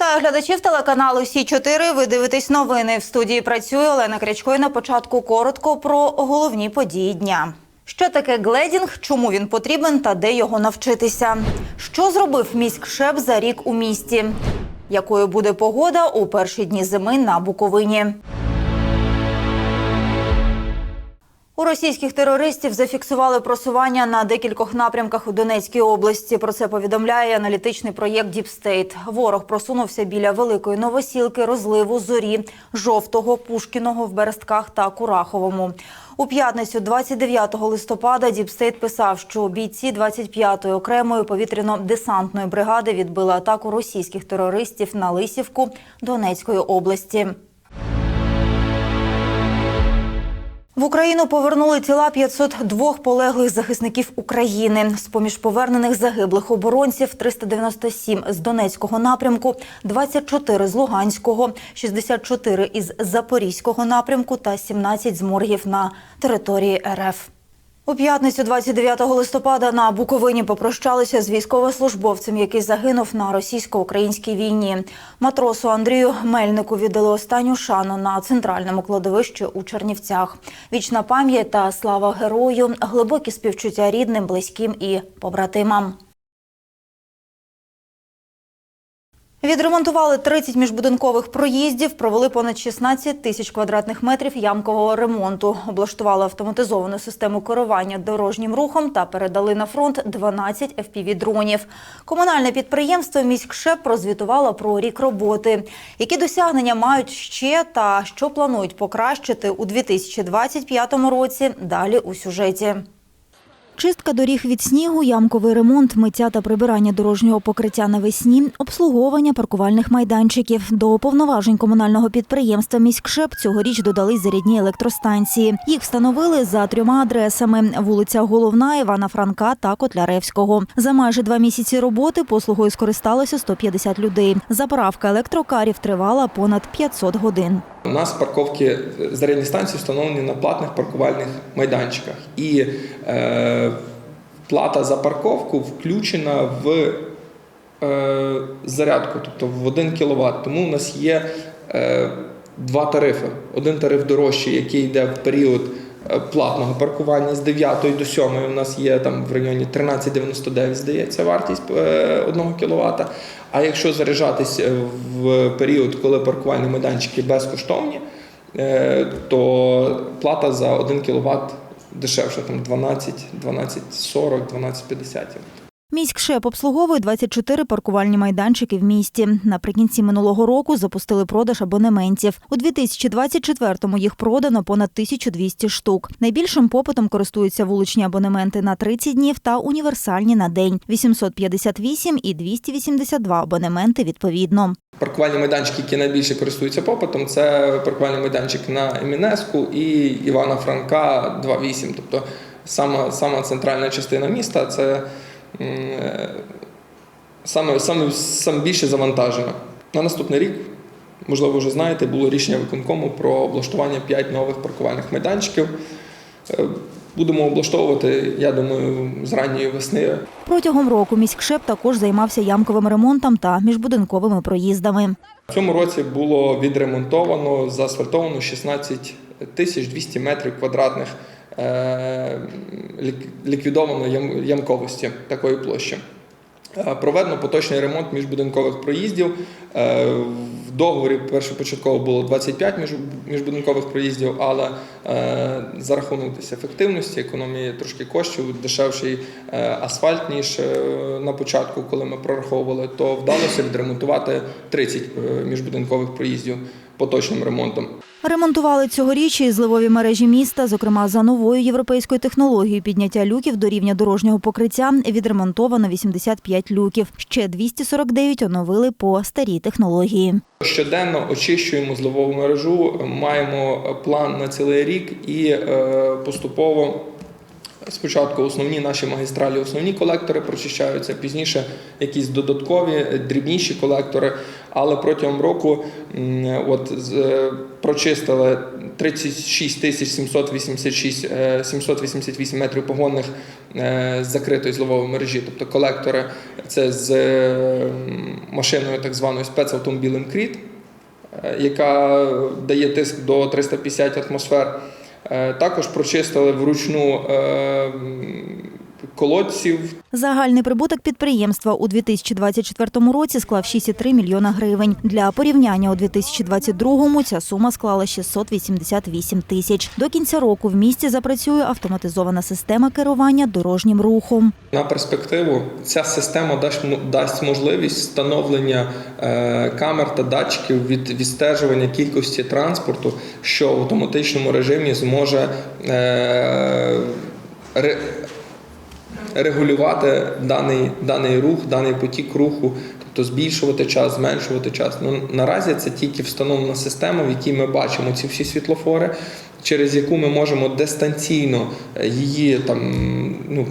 Вітаю глядачів телеканалу Сі 4 Ви дивитесь новини. В студії працює Олена Крячко. І на початку коротко про головні події дня. Що таке гледінг, чому він потрібен та де його навчитися? Що зробив міськшеп за рік у місті? Якою буде погода у перші дні зими на Буковині? У російських терористів зафіксували просування на декількох напрямках у Донецькій області. Про це повідомляє аналітичний проєкт State. Ворог просунувся біля великої новосілки, розливу, зорі, жовтого, пушкіного в Берестках та Кураховому. У п'ятницю, 29 листопада, State писав, що бійці 25-ї окремої повітряно-десантної бригади відбили атаку російських терористів на Лисівку Донецької області. В Україну повернули тіла 502 полеглих захисників України. З поміж повернених загиблих оборонців 397 з Донецького напрямку, 24 з Луганського, 64 із Запорізького напрямку та 17 з моргів на території РФ. У п'ятницю 29 листопада на Буковині попрощалися з військовослужбовцем, який загинув на російсько-українській війні. Матросу Андрію Мельнику віддали останню шану на центральному кладовищі у Чернівцях. Вічна пам'ять та слава герою, глибокі співчуття рідним, близьким і побратимам. Відремонтували 30 міжбудинкових проїздів, провели понад 16 тисяч квадратних метрів ямкового ремонту, облаштували автоматизовану систему керування дорожнім рухом та передали на фронт 12 FPV-дронів. Комунальне підприємство «Міськшеп» прозвітувало про рік роботи. Які досягнення мають ще та що планують покращити у 2025 році, далі у сюжеті. Чистка доріг від снігу, ямковий ремонт, миття та прибирання дорожнього покриття навесні, обслуговування паркувальних майданчиків. До повноважень комунального підприємства «Міськшеп» цьогоріч додались зарядні електростанції. Їх встановили за трьома адресами: вулиця Головна, Івана Франка та Котляревського. За майже два місяці роботи послугою скористалося 150 людей. Заправка електрокарів тривала понад 500 годин. У нас парковки зарядні станції встановлені на платних паркувальних майданчиках, і е, плата за парковку включена в е, зарядку, тобто в 1 кВт. Тому у нас є е, два тарифи. Один тариф дорожчий, який йде в період е, платного паркування з 9 до 7 у нас є там в районі 13,99, здається, вартість е, 1 кВт. А якщо заряджатись в період, коли паркувальні майданчики безкоштовні, то плата за 1 кВт дешевша, там 12, 12,40, 12,50. Міськшеп обслуговує 24 паркувальні майданчики в місті. Наприкінці минулого року запустили продаж абонементів. У 2024-му їх продано понад 1200 штук. Найбільшим попитом користуються вуличні абонементи на 30 днів та універсальні на день – 858 і 282 абонементи відповідно. Паркувальні майданчики, які найбільше користуються попитом, це паркувальний майданчик на Емінеску і Івана Франка 2.8. Тобто сама, сама центральна частина міста це саме, саме, саме більше завантажено. На наступний рік, можливо, вже знаєте, було рішення виконкому про облаштування 5 нових паркувальних майданчиків. Е, Будемо облаштовувати, я думаю, з ранньої весни. Протягом року міськшеп також займався ямковим ремонтом та міжбудинковими проїздами. В цьому році було відремонтовано, заасфальтовано 16 тисяч 200 метрів квадратних е, ліквідовано ямковості такої площі. Е, Проведено поточний ремонт міжбудинкових проїздів. Е, В договорі першопочатково було 25 міжбудинкових проїздів, але е, за рахунок ефективності, економії трошки коштів, дешевший е, асфальт, ніж е, на початку, коли ми прораховували, то вдалося відремонтувати 30 е, міжбудинкових проїздів поточним ремонтом. Ремонтували цьогоріч і зливові мережі міста, зокрема за новою європейською технологією підняття люків до рівня дорожнього покриття відремонтовано 85 люків. Ще 249 оновили по старій технології. Щоденно очищуємо зливову мережу, маємо план на цілий рік і е, поступово Спочатку основні наші магістралі, основні колектори прочищаються, пізніше якісь додаткові е, дрібніші колектори. Але протягом року от, е, прочистили 36 тисяч 786, е, 788 метрів погонних з закритої злової мережі. Тобто колектори це з машиною так званою спецавтомобілем Кріт, яка дає тиск до 350 атмосфер. Е, Також прочистили вручну е, колодців. Загальний прибуток підприємства у 2024 році склав 6,3 мільйона гривень. Для порівняння у 2022 ця сума склала 688 тисяч. До кінця року в місті запрацює автоматизована система керування дорожнім рухом. На перспективу ця система дасть, дасть можливість встановлення е, камер та датчиків від відстежування кількості транспорту, що в автоматичному режимі зможе е, ре, регулювати даний, даний рух, даний потік руху, тобто збільшувати час, зменшувати час. Ну, наразі це тільки встановлена система, в якій ми бачимо ці всі світлофори, через яку ми можемо дистанційно е, її там. ну,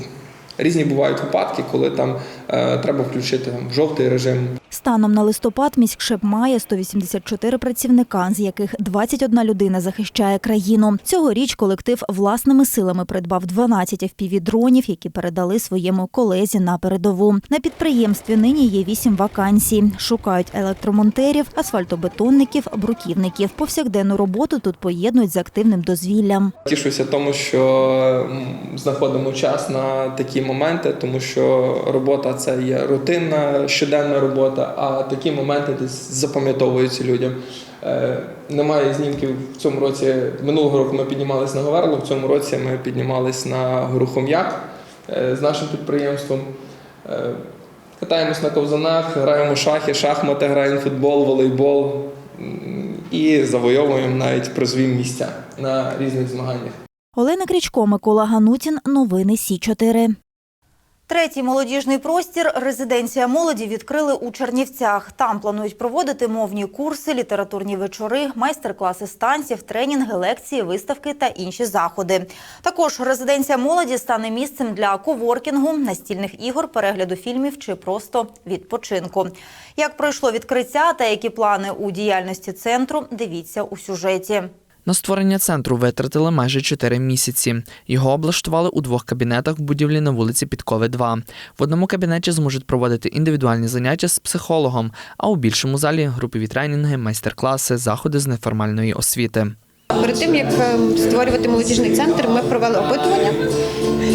Різні бувають випадки, коли там е, треба включити там, жовтий режим, Станом на листопад міськшеп має 184 працівника, з яких 21 людина захищає країну. Цьогоріч колектив власними силами придбав 12 FPV-дронів, які передали своєму колезі на передову. На підприємстві нині є 8 вакансій. Шукають електромонтерів, асфальтобетонників, бруківників. Повсякденну роботу тут поєднують з активним дозвіллям. Тішуся тому, що знаходимо час на такі моменти, тому що робота це є рутинна, щоденна робота, а такі моменти десь запам'ятовуються людям. Е, Немає знімків в цьому році. Минулого року ми піднімались на Говерло, в цьому році ми піднімались на гору Хом'як е, з нашим підприємством. Е, Катаємось на ковзанах, граємо шахи, шахмати, граємо футбол, волейбол і завойовуємо навіть призові місця на різних змаганнях. Олена Крічко, Микола Ганутін. Новини Сі 4 Третій молодіжний простір резиденція молоді відкрили у Чернівцях. Там планують проводити мовні курси, літературні вечори, майстер-класи з танців, тренінги, лекції, виставки та інші заходи. Також резиденція молоді стане місцем для коворкінгу, настільних ігор, перегляду фільмів чи просто відпочинку. Як пройшло відкриття та які плани у діяльності центру, дивіться у сюжеті. На створення центру витратили майже 4 місяці. Його облаштували у двох кабінетах в будівлі на вулиці Підкови 2. В одному кабінеті зможуть проводити індивідуальні заняття з психологом, а у більшому залі групові тренінги, майстер-класи, заходи з неформальної освіти. Перед тим як е, створювати молодіжний центр, ми провели опитування.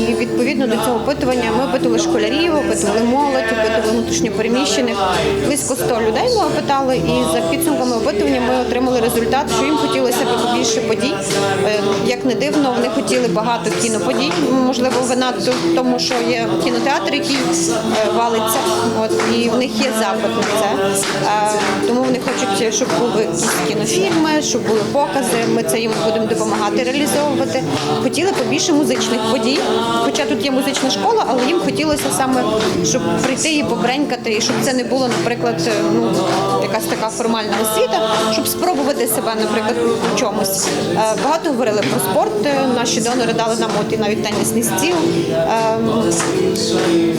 І відповідно до цього опитування ми опитували школярів, опитували молодь, опитували внутрішньопереміщених. Близько 100 людей ми опитали, і за підсумками опитування ми отримали результат, що їм хотілося б побільше подій. Е, Як не дивно, вони хотіли багато кіноподій. Можливо, вина в тому, що є кінотеатр, який е, валиться. От і в них є запит на це. Тому вони хочуть, щоб були кінофільми, щоб були покази. Ми це їм будемо допомагати реалізовувати. Хотіли побільше музичних подій, хоча тут є музична школа, але їм хотілося саме, щоб прийти і побренькати, і щоб це не було, наприклад, е, ну якась така формальна освіта, щоб спробувати себе, наприклад, у чомусь. Е, Багато говорили про спорт. Е, Наші донори дали нам от і навіть тенісний стіл.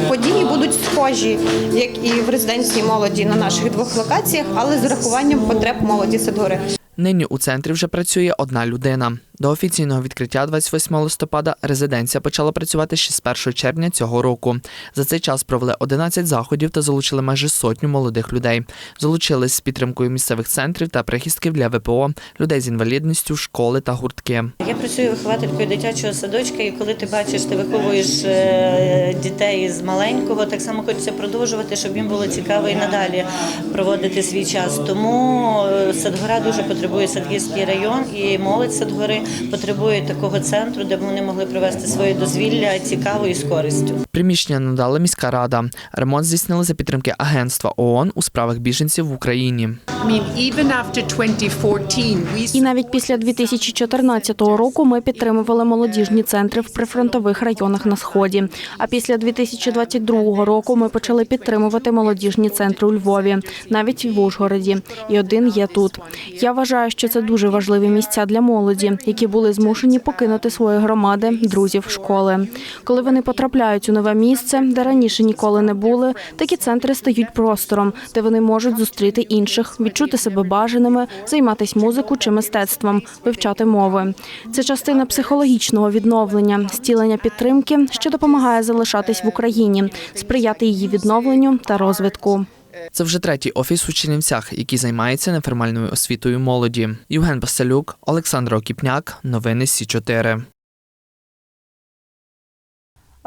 Події будуть схожі, як і в резиденції молоді на наших двох локаціях, але з урахуванням потреб молоді Садгори. Нині у центрі вже працює одна людина. До офіційного відкриття 28 листопада резиденція почала працювати ще з 1 червня цього року. За цей час провели 11 заходів та залучили майже сотню молодих людей. Залучились з підтримкою місцевих центрів та прихистків для ВПО, людей з інвалідністю, школи та гуртки. Я працюю вихователькою дитячого садочка, і коли ти бачиш, ти виховуєш е, дітей з маленького, так само хочеться продовжувати, щоб їм було цікаво і надалі проводити свій час. Тому е, Садгора дуже потребує Садгірський район і молодь Садгори потребує такого центру, де б вони могли провести своє дозвілля цікаво і з користю. Приміщення надала міська рада. Ремонт здійснили за підтримки агентства ООН у справах біженців в Україні. I mean, even after 2014, we І навіть після 2014 року ми підтримували молодіжні центри в прифронтових районах на сході. А після 2022 року ми почали підтримувати молодіжні центри у Львові, навіть в Ужгороді. І один є тут. Я вважаю, що це дуже важливі місця для молоді, які були змушені покинути свої громади, друзів, школи. Коли вони потрапляють у нове місце, де раніше ніколи не були, такі центри стають простором, де вони можуть зустріти інших, відчути себе бажаними, займатися музикою чи мистецтвом, вивчати мови. Це частина психологічного відновлення, стілення підтримки, що допомагає залишатись в Україні, сприяти її відновленню та розвитку. Це вже третій офіс у Чернівцях, який займається неформальною освітою молоді. Євген Василюк, Олександр Окіпняк. Новини Сі 4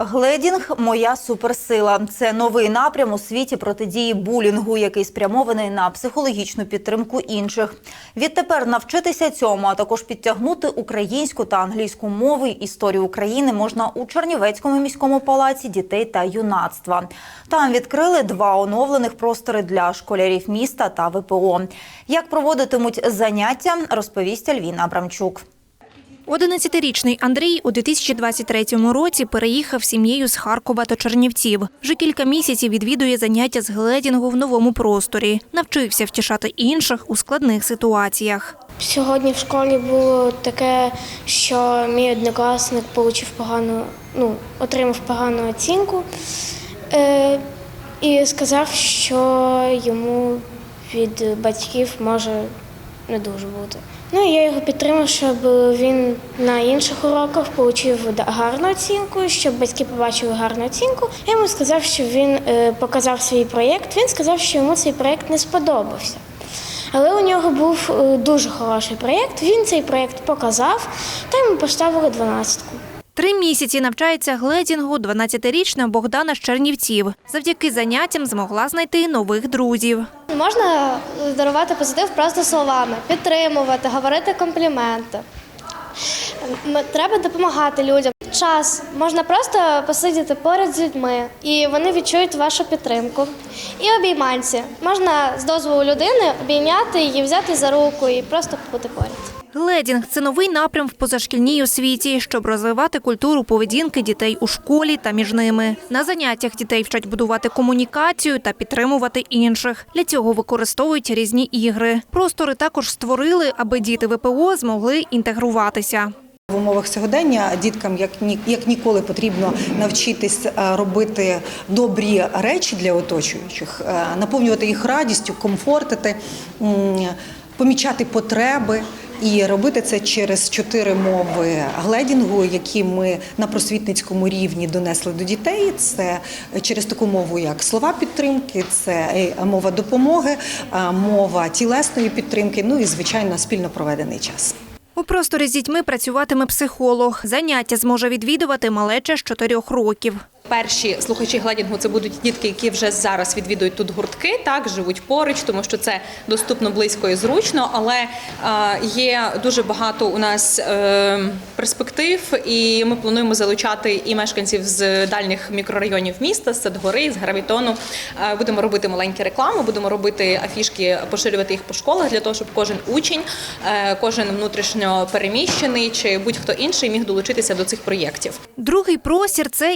Гледінг моя суперсила. Це новий напрям у світі протидії булінгу, який спрямований на психологічну підтримку інших. Відтепер навчитися цьому, а також підтягнути українську та англійську мови історію України можна у Чернівецькому міському палаці дітей та юнацтва. Там відкрили два оновлених простори для школярів міста та ВПО. Як проводитимуть заняття, розповість Альвіна Абрамчук. 11-річний Андрій у 2023 році переїхав сім'єю з Харкова до Чернівців. Вже кілька місяців відвідує заняття з гледінгу в новому просторі. Навчився втішати інших у складних ситуаціях. Сьогодні в школі було таке, що мій однокласник отримав погану, ну, отримав погану оцінку е, і сказав, що йому від батьків може не дуже бути. Ну я його підтримав, щоб він на інших уроках отримав гарну оцінку, щоб батьки побачили гарну оцінку. Я йому сказав, що він е, показав свій проєкт. Він сказав, що йому цей проєкт не сподобався. Але у нього був е, дуже хороший проєкт. Він цей проєкт показав, та йому поставили 12-ку. Три місяці навчається гледінгу 12-річна Богдана з Чернівців. Завдяки заняттям змогла знайти нових друзів. Можна дарувати позитив просто словами, підтримувати, говорити компліменти. Треба допомагати людям. Час можна просто посидіти поряд з людьми, і вони відчують вашу підтримку. І обійманці можна з дозволу людини обійняти її, взяти за руку і просто бути поряд. Гледінг це новий напрям в позашкільній освіті, щоб розвивати культуру поведінки дітей у школі та між ними. На заняттях дітей вчать будувати комунікацію та підтримувати інших. Для цього використовують різні ігри. Простори також створили, аби діти ВПО змогли інтегруватися. В умовах сьогодення діткам як ні як ніколи потрібно навчитись е, робити добрі речі для оточуючих, е, наповнювати їх радістю, комфортити, помічати потреби. І робити це через чотири мови гледінгу, які ми на просвітницькому рівні донесли до дітей. Це через таку мову, як слова підтримки, це е, мова допомоги, е, мова тілесної підтримки. Ну і звичайно спільно проведений час. У просторі з дітьми працюватиме психолог. Заняття зможе відвідувати малеча з 4 років. Перші слухачі гладінгу це будуть дітки, які вже зараз відвідують тут гуртки, так живуть поруч, тому що це доступно близько і зручно. Але е, є дуже багато у нас е, перспектив, і ми плануємо залучати і мешканців з дальніх мікрорайонів міста, з Садгори, з Гравітону. Е, будемо робити маленькі реклами, будемо робити афішки, поширювати їх по школах для того, щоб кожен учень, кожен внутрішньо переміщений чи будь-хто інший міг долучитися до цих проєктів. Другий простір це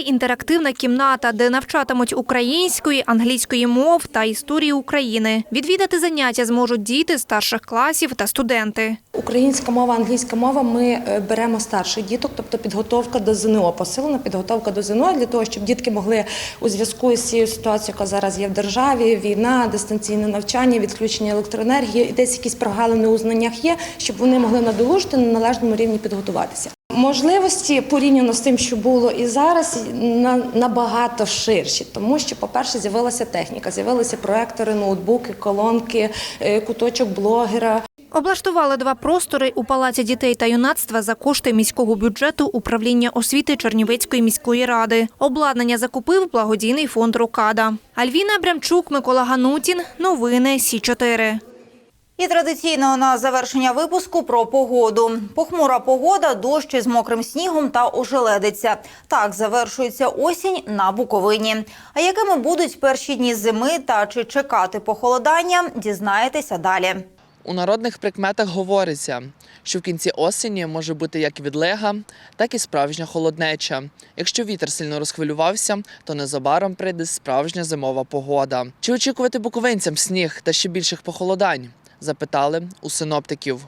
інтерактивна кімната, де навчатимуть української, англійської мов та історії України. Відвідати заняття зможуть діти старших класів та студенти. Українська мова, англійська мова. Ми е, беремо старших діток, тобто підготовка до ЗНО, посилена підготовка до ЗНО для того, щоб дітки могли у зв'язку з цією ситуацією, яка зараз є в державі, війна, дистанційне навчання, відключення електроенергії, і десь якісь прогалини у знаннях є, щоб вони могли надолужити на належному рівні підготуватися. Можливості порівняно з тим, що було і зараз, на- набагато ширші, тому що, по-перше, з'явилася техніка, з'явилися проектори, ноутбуки, колонки, е, куточок блогера. Облаштували два простори у Палаці дітей та юнацтва за кошти міського бюджету управління освіти Чернівецької міської ради. Обладнання закупив благодійний фонд Рокада. Альвіна Брямчук, Микола Ганутін. Новини Сі 4 І традиційно на завершення випуску про погоду. Похмура погода, дощ із мокрим снігом та ожеледиця. Так завершується осінь на Буковині. А якими будуть перші дні зими та чи чекати похолодання, дізнаєтеся далі. У народних прикметах говориться, що в кінці осені може бути як відлега, так і справжня холоднеча. Якщо вітер сильно розхвилювався, то незабаром прийде справжня зимова погода. Чи очікувати буковинцям сніг та ще більших похолодань? Запитали у синоптиків.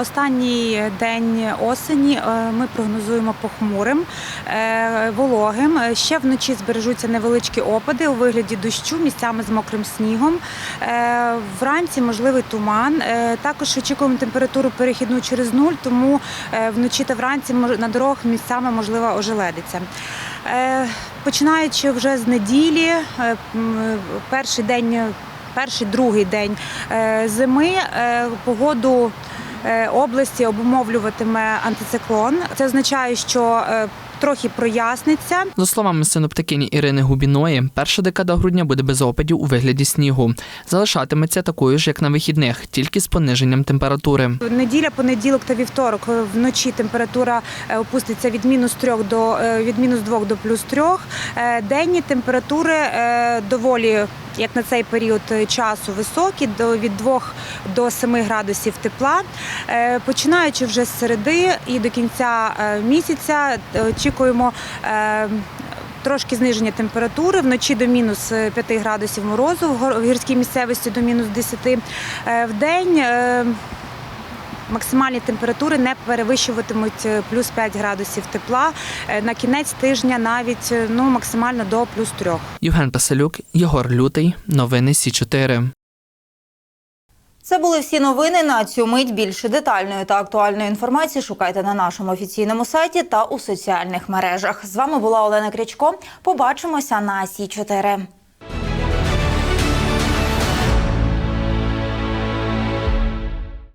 Останній день осені е, ми прогнозуємо похмурим, е, вологим. Е, Ще вночі збережуться невеличкі опади у вигляді дощу, місцями з мокрим снігом. Вранці можливий туман. Також очікуємо температуру перехідну через нуль, тому вночі та вранці на дорогах місцями можлива ожеледиця. Починаючи вже з неділі, перший день, перший другий день е, зими, е, погоду е, області обумовлюватиме антициклон. Це означає, що трохи проясниться. За словами синоптикині Ірини Губіної, перша декада грудня буде без опадів у вигляді снігу. Залишатиметься такою ж, як на вихідних, тільки з пониженням температури. Неділя, понеділок та вівторок вночі температура опуститься від мінус 3 до від мінус 2 до плюс 3. Е, Денні температури доволі. Як на цей період е, часу високі, до від 2 до 7 градусів тепла. Е, Починаючи вже з середи і до кінця е, місяця, очікуємо трошки зниження температури вночі до мінус 5 градусів морозу, в гірській місцевості до мінус 10. Е, В день максимальні температури не перевищуватимуть е, плюс 5 градусів тепла. Е, На кінець тижня навіть е, ну, максимально до плюс 3. Євген Паселюк, Єгор Лютий. Новини Сі 4 Це були всі новини на цю мить. Більше детальної та актуальної інформації шукайте на нашому офіційному сайті та у соціальних мережах. З вами була Олена Крячко. Побачимося на Сі 4